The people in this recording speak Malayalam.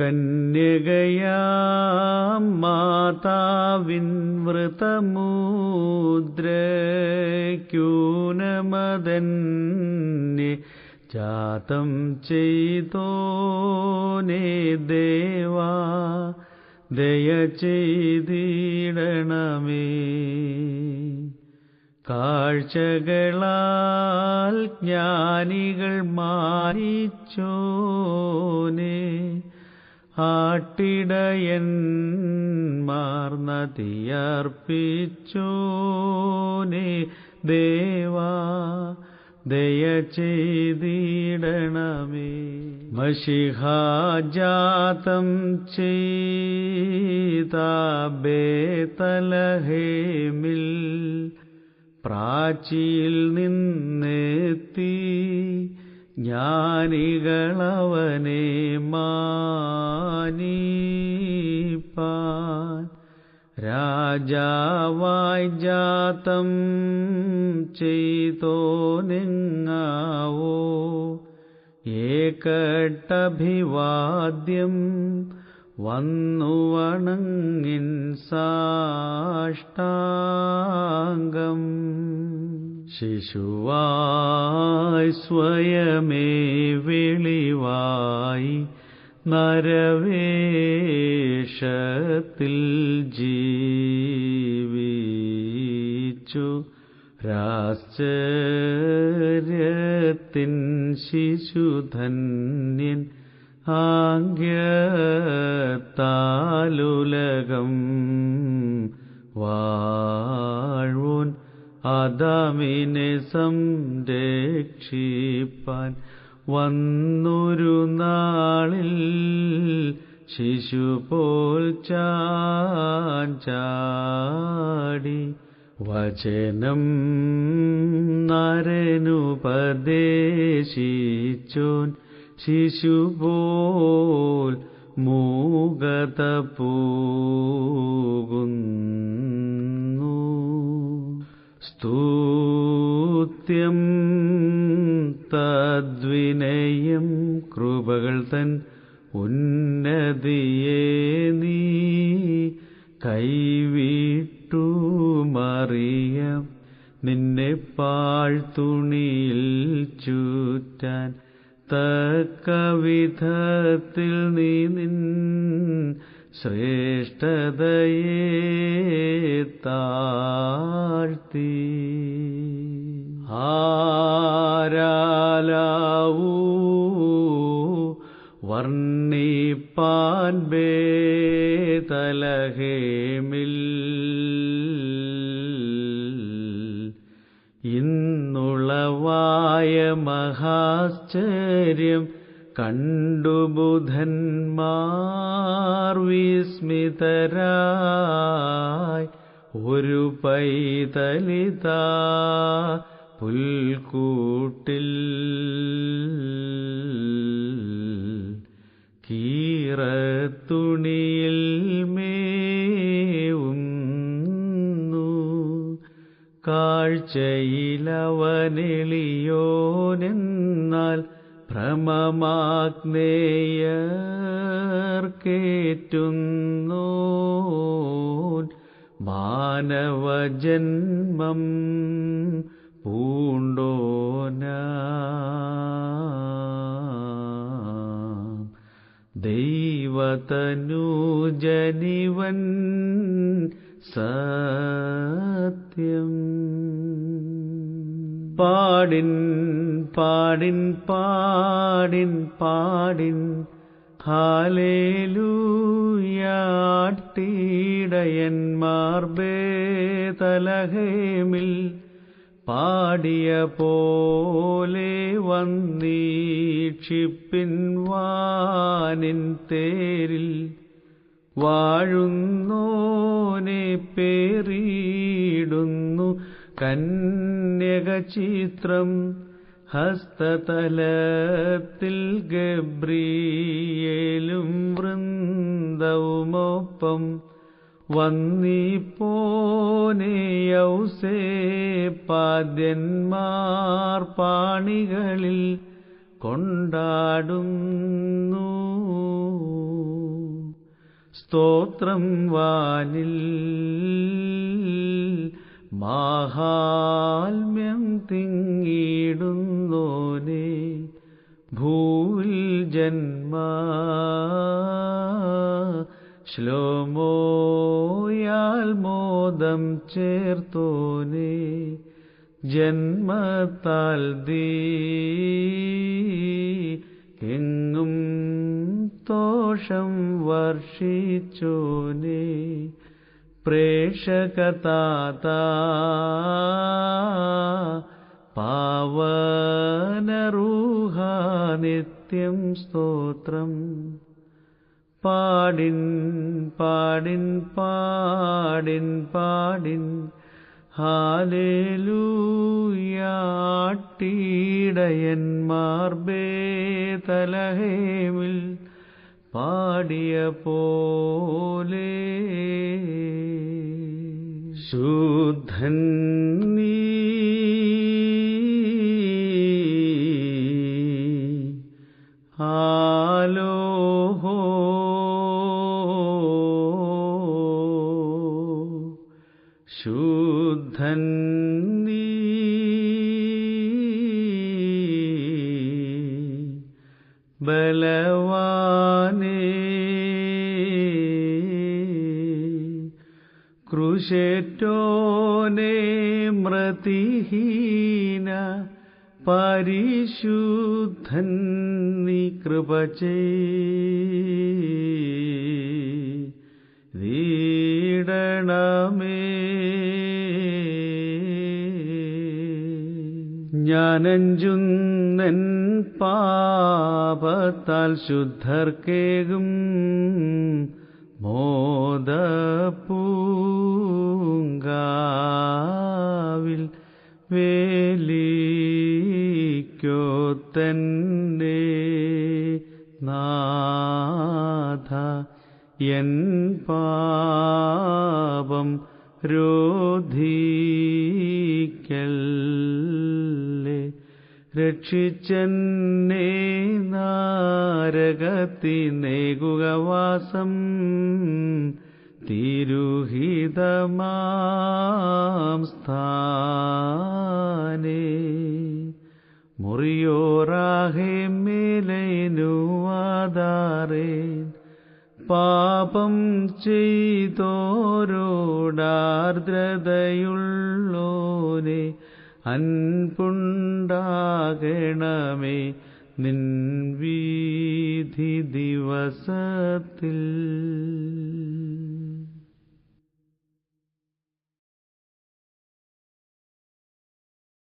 കന്യകയാം മാതാവിൻ വൃതമുദ്രയ്ക്കൂനമതന്നെ ജാതം ചെയ്തോനേ ദേവാ ദയ ചെയ്തിടണമേ. കാഴ്ചകളാൽ ജ്ഞാനികൾ മാനിച്ചോനെ ആട്ടിടയന്മാർന്നതിയർപ്പിച്ചോനെ ദേവാ ദയ ചെയ്തിടണമേ. മഷിഹാജാതം ചെയ്തേതലഹേമിൽ പ്രാചിയിൽ നിന്നെത്തി ജ്ഞാനികളവനെ രാജാവായി ജാതം ചെയ്തോനെങ്ങാവോ ഏകട്ടഭിവാദ്യം വന്നു വണങ്ങിൻ സാഷ്ടാംഗം. ശിശുവായി സ്വയമേ വെളിവായി നരവേഷത്തിൽ രാശ്ചര്യത്തിൻ ശിശുധന്യൻ ആംഗ്യത്താലുലകം വാഴ്വോൻ അദാമിനെ സംരക്ഷിപ്പാൻ വന്നൊരു നാളിൽ ശിശു പോൽ ചാടി വചനം നരനുപദേശിച്ചോൻ ശിശുപോൽ മൂകത പോകുന്നു സ്തൂത്യം തദ്വിനയം കൃപകൾ തൻ ഉന്നതിയെ നീ കൈവിട്ടു. മറിയം നിന്നെ പാഴ്ത്തുണിയിൽ ചുറ്റാൻ തക്ക വിധത്തിൽ നീ നിൻ ശ്രേഷ്ഠതയെ താഴ്ത്തി. ആരാലാവൂ? വർണിപ്പാൻ ബേതലഹേമിൽ കണ്ടു ബുധന്മാർ വിസ്മിതരായി. ഒരു പൈതലിത പുൽക്കൂട്ടിൽ കീറത്തുണിയിൽ മേവുന്നു. കാഴ്ചയിലവനെളിയോനെന്നാൽ ഭ്രമമാഗ്നേയർക്കേറ്റുന്നു മാനവജന്മം പൂണ്ടോന. ദൈവതനുജനിവൻ സത്യം. പാടിൻ പാടിൻ പാടിൻ പാടിൻ. ഹാലേലൂയാട്ടിടയന്മാർ ബേതലഹേമിൽ പാടിയ പോലെ വന്നീക്ഷിപ്പിൻ വാനിൻ തേരിൽ വാഴുന്നോനെ പേറിയിടുന്നു കന്യകചിത്രം ഹസ്തതലത്തിൽ ഗബ്രിയേലും വൃന്ദവുമൊപ്പം വന്നിപ്പോനെയൗസേ പാദ്യന്മാർ പാണികളിൽ കൊണ്ടാടുന്നു. സ്തോത്രം വാനിൽ മാഹാത്മ്യം തിങ്ങിടുന്നോനെ ഭൂവിൽ ജന്മ ശ്ലോമോയാൽ മോദം ചേർത്തോനെ ജന്മത്താൽ ദീ എങ്ങും തോഷം വർഷിച്ചോനെ. പ്രേക്ഷകതാത പാവനറൂഹ നിത്യം സ്തോത്രം. പാടിൻ പാടിൻ പാടിൻ പാടിൻ ഹാലേലൂയാട്ടീടയന്മാർബേതലഹേമിൽ പാടിയ പോലെ शुद्धनि आलो शुद्धी बलव കൃഷേറ്റോനെ മൃതിഹീന പരിശുദ്ധൻ നീ ഞാനഞ്ചുന്നൻ പാപത്താൽ ശുദ്ധർക്കേകും. മോദപൂങ്കാവിൽ വേലിക്കോ നാഥ എൻ പാപം രോധിക്കല്ലേ രക്ഷിച്ചെന്നെ നാരകത്തി നേകുകവാസം തിരുഹിതമാം സ്ഥാനേ. മുറിയോറാഹെ അൻപുണ്ടാകണമേ നിൻ വീധി ദിവസത്തിൽ.